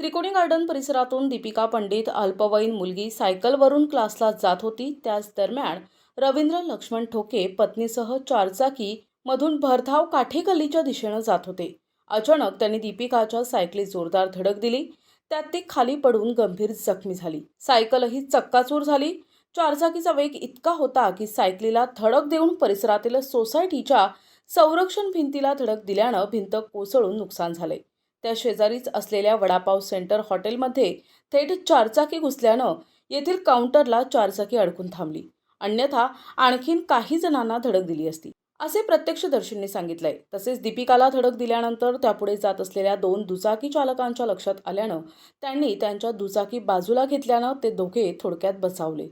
त्रिकोणी गार्डन परिसरातून दीपिका पंडित अल्पवयीन मुलगी सायकलवरून क्लासला जात होती. त्याच दरम्यान रवींद्र लक्ष्मण ठोके पत्नीसह चारचाकी मधून भरधाव काठेकल्लीच्या दिशेनं जात होते. अचानक त्यांनी दीपिकाच्या सायकली जोरदार धडक दिली. त्यात ती खाली पडून गंभीर जखमी झाली. सायकलही चक्काचूर झाली. चारचाकीचा वेग इतका होता की सायकलीला धडक देऊन परिसरातील सोसायटीच्या संरक्षण भिंतीला धडक दिल्यानं भिंत कोसळून नुकसान झाले. त्या शेजारीच असलेल्या वडापाव सेंटर हॉटेलमध्ये थेट चारचाकी घुसल्यानं येथील काउंटरला चारचाकी अडकून थांबली. अन्यथा आणखीन काही जणांना धडक दिली असती. असे प्रत्यक्षदर्शींनी सांगितलंय. तसेच दीपिकाला धडक दिल्यानंतर त्यापुढे जात असलेल्या दोन दुचाकी चालकांच्या लक्षात आल्यानं त्यांनी त्यांच्या दुचाकी बाजूला घेतल्यानं ते दोघे थोडक्यात बचावले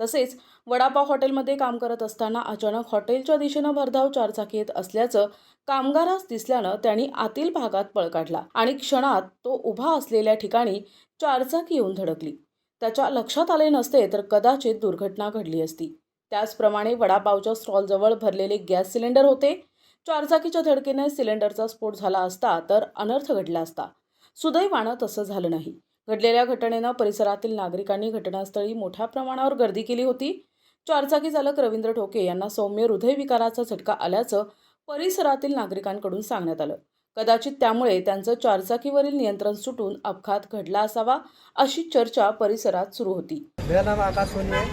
तसेच वडापाव हॉटेलमध्ये काम करत असताना अचानक हॉटेलच्या दिशेनं भरधाव चारचाकी येत असल्याचं कामगारास दिसल्यानं त्यांनी आतील भागात पळ काढला आणि क्षणात तो उभा असलेल्या ठिकाणी चारचाकी येऊन धडकली. त्याच्या लक्षात आले नसते तर कदाचित दुर्घटना घडली असती. त्याचप्रमाणे वडापावच्या स्टॉलजवळ भरलेले गॅस सिलेंडर होते. चारचाकीच्या धडकेने सिलेंडरचा स्फोट झाला असता तर अनर्थ घडला असता. सुदैवानं तसं झालं नाही. घडलेल्या घटनेनं परिसरातील नागरिकांनी घटनास्थळी मोठ्या प्रमाणावर गर्दी केली होती. चारचाकी चालक रवींद्र ठोके यांना सौम्य हृदयविकाराचा झटका आल्याचं परिसरातील नागरिकांकडून सांगण्यात आलं. कदाचित त्यामुळे त्यांचं चारचाकीवरील नियंत्रण सुटून अपघात घडला असावा अशी चर्चा परिसरात सुरू होती. मेरा नाम आकाश सोनी है।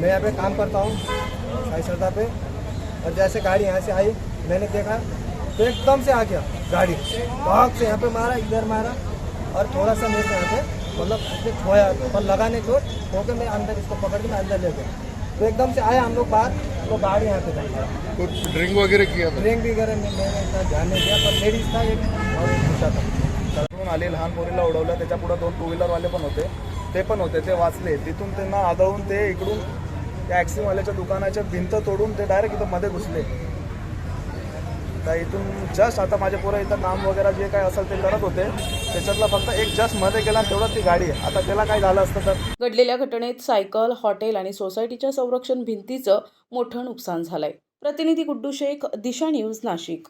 मैं यहाँ पे काम करता हूँ। साई सरदा पे। और जैसे गाड़ी यहाँ से आई मैंने देखा तो एकदम से आ गया। गाड़ी। भाग से यहाँ पे मारा इधर मारा। और थोड़ा सा मेरे यहाँ पे मतलब उसने छोया पर लगा नहीं चोट होकर मैं अंदर इसको पकड़ के मैं अंदर ले गया। तो एकदम से आया हम लोग बाहर तो गाड़ी यहाँ पे था कुछ ड्रिंक वगैरह किया था? ड्रिंक वगैरह में मैंने इतना ध्यान नहीं दिया पर लेडीज था एक और एक दूसरा था। आले लहान पोरीला उडवलं त्याच्या पुढे दोन टू व्हीलरवाले पण होते. ते पण होते ते वाचले. तिथून त्यांना आदळून ते इकडून त्या ॲक्सिमवाल्याच्या दुकानाच्या भिंत तोडून ते डायरेक्ट इथं मध्ये घुसले. तर इथून जस्ट आता माझे पोरं इथं काम वगैरे जे काय असेल ते करत होते. त्याच्यातला फक्त एक जस्टमध्ये गेला तेवढं ती गाडी आहे. आता त्याला काय झालं असतं तर? घडलेल्या घटनेत सायकल हॉटेल आणि सोसायटीच्या संरक्षण भिंतीचं मोठं नुकसान झालंय. प्रतिनिधी गुड्डू शेख दिशा न्यूज नाशिक.